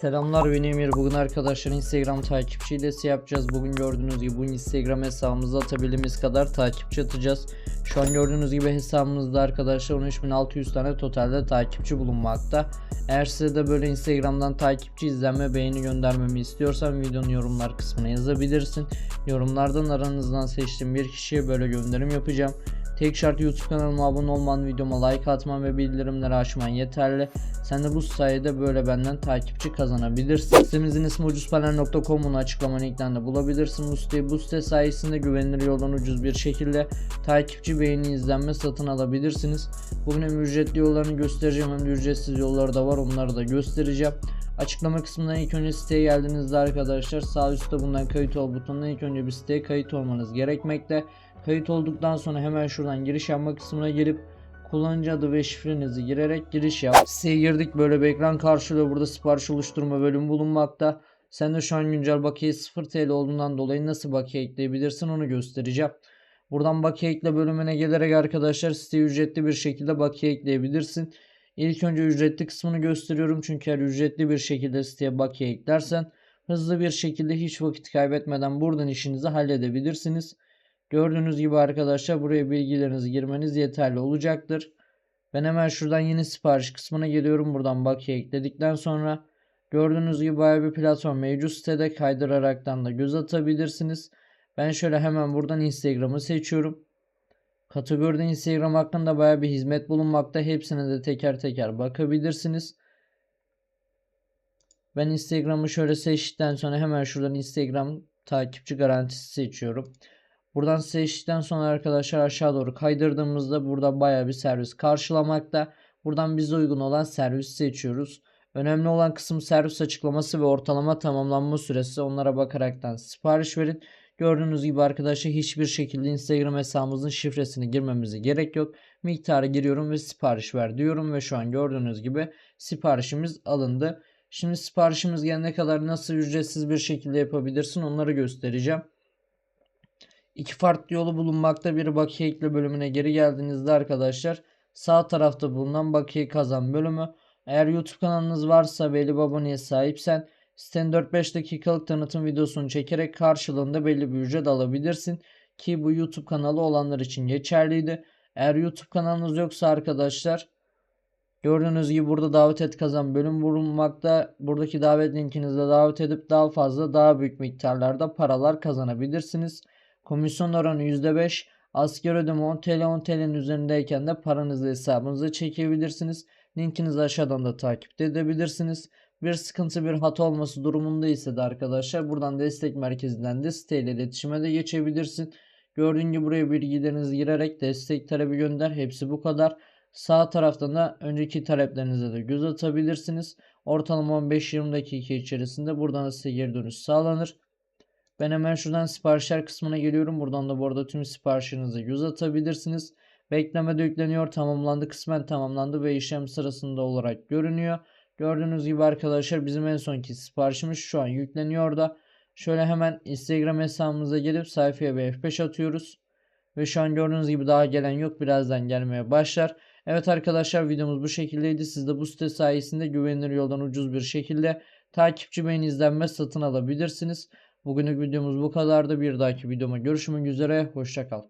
Selamlar ben Emir. Bugün arkadaşlar Instagram takipçi hilesi yapacağız. Bugün gördüğünüz gibi bu Instagram hesabımıza atabildiğimiz kadar takipçi atacağız. Şu an gördüğünüz gibi hesabımızda arkadaşlar 13600 tane totalde takipçi bulunmakta. Eğer size de böyle Instagram'dan takipçi izlenme beğeni göndermemi istiyorsan videonun yorumlar kısmına yazabilirsin. Yorumlardan aranızdan seçtiğim bir kişiye böyle gönderim yapacağım. Tek şart YouTube kanalıma abone olman, videoma like atman ve bildirimleri açman yeterli. Sen de bu sayede böyle benden takipçi kazanabilirsin. Sitemizin ismi ucuzpaler.com'un açıklama linklerinde bulabilirsin. Bu siteyi bu site sayesinde güvenilir yoldan ucuz bir şekilde takipçi, beğeni, izlenme satın alabilirsiniz. Bugün hem ücretli yollarını göstereceğim hem de ücretsiz yolları da var onları da göstereceğim. Açıklama kısmından ilk önce siteye geldiğinizde arkadaşlar sağ üstte bulunan kayıt ol butonundan ilk önce bir siteye kayıt olmanız gerekmekte. Kayıt olduktan sonra hemen şuradan giriş yapma kısmına gelip kullanıcı adı ve şifrenizi girerek giriş yap. Siteye girdik böyle bir ekran karşılıyor. Burada sipariş oluşturma bölümü bulunmakta. Sen de şu an güncel bakiye 0 TL olduğundan dolayı nasıl bakiye ekleyebilirsin onu göstereceğim. Buradan bakiye ekle bölümüne gelerek arkadaşlar siteye ücretli bir şekilde bakiye ekleyebilirsin. İlk önce ücretli kısmını gösteriyorum çünkü eğer ücretli bir şekilde siteye bakiye eklersen hızlı bir şekilde hiç vakit kaybetmeden buradan işinizi halledebilirsiniz. Gördüğünüz gibi arkadaşlar buraya bilgilerinizi girmeniz yeterli olacaktır. Ben hemen şuradan yeni sipariş kısmına geliyorum. Buradan bakiye ekledikten sonra gördüğünüz gibi bayağı bir platform mevcut sitede kaydıraraktan da göz atabilirsiniz. Ben şöyle hemen buradan Instagram'ı seçiyorum. Kategoride Instagram hakkında bayağı bir hizmet bulunmakta. Hepsine de teker teker bakabilirsiniz. Ben Instagram'ı şöyle seçtikten sonra hemen şuradan Instagram takipçi garantisi seçiyorum. Buradan seçtikten sonra arkadaşlar aşağı doğru kaydırdığımızda burada baya bir servis karşılamakta. Buradan bize uygun olan servis seçiyoruz. Önemli olan kısım servis açıklaması ve ortalama tamamlanma süresi. Onlara bakaraktan sipariş verin. Gördüğünüz gibi arkadaşlar hiçbir şekilde Instagram hesabımızın şifresini girmemize gerek yok. Miktarı giriyorum ve sipariş ver diyorum ve şu an gördüğünüz gibi siparişimiz alındı. Şimdi siparişimiz gelene kadar nasıl ücretsiz bir şekilde yapabilirsin onları göstereceğim. İki farklı yolu bulunmakta. Biri bakiye ekle bölümüne geri geldiğinizde arkadaşlar sağ tarafta bulunan bakiye kazan bölümü. Eğer YouTube kanalınız varsa belli bir aboneye sahipsen sitenin 4-5 dakikalık tanıtım videosunu çekerek karşılığında belli bir ücret alabilirsin. Ki bu YouTube kanalı olanlar için geçerliydi. Eğer YouTube kanalınız yoksa arkadaşlar gördüğünüz gibi burada davet et kazan bölüm bulunmakta. Buradaki davet linkinizde davet edip daha fazla daha büyük miktarlarda paralar kazanabilirsiniz. Komisyon oranı %5. Asker ödeme 10 TL 10 TL'nin üzerindeyken de paranızı hesabınıza çekebilirsiniz. Linkinizi aşağıdan da takip edebilirsiniz. Bir sıkıntı bir hata olması durumunda ise de arkadaşlar buradan destek merkezinden de siteyle iletişime de geçebilirsin. Gördüğün gibi buraya bilgilerinizi girerek destek talebi gönder. Hepsi bu kadar. Sağ taraftan da önceki taleplerinize de göz atabilirsiniz. Ortalama 15-20 dakika içerisinde buradan da size geri dönüş sağlanır. Ben hemen şuradan siparişler kısmına geliyorum. Buradan da bu arada tüm siparişlerinize göz atabilirsiniz. Beklemede yükleniyor. Tamamlandı. Kısmen tamamlandı ve işlem sırasında olarak görünüyor. Gördüğünüz gibi arkadaşlar bizim en sonki siparişimiz şu an yükleniyor da. Şöyle hemen Instagram hesabımıza gelip sayfaya bir F5 atıyoruz. Ve şu an gördüğünüz gibi daha gelen yok. Birazdan gelmeye başlar. Evet arkadaşlar videomuz bu şekildeydi. Siz de bu site sayesinde güvenilir yoldan ucuz bir şekilde takipçi beğeni izlenme satın alabilirsiniz. Bugünlük videomuz bu kadardı. Bir dahaki videoma görüşmek üzere. Hoşçakal.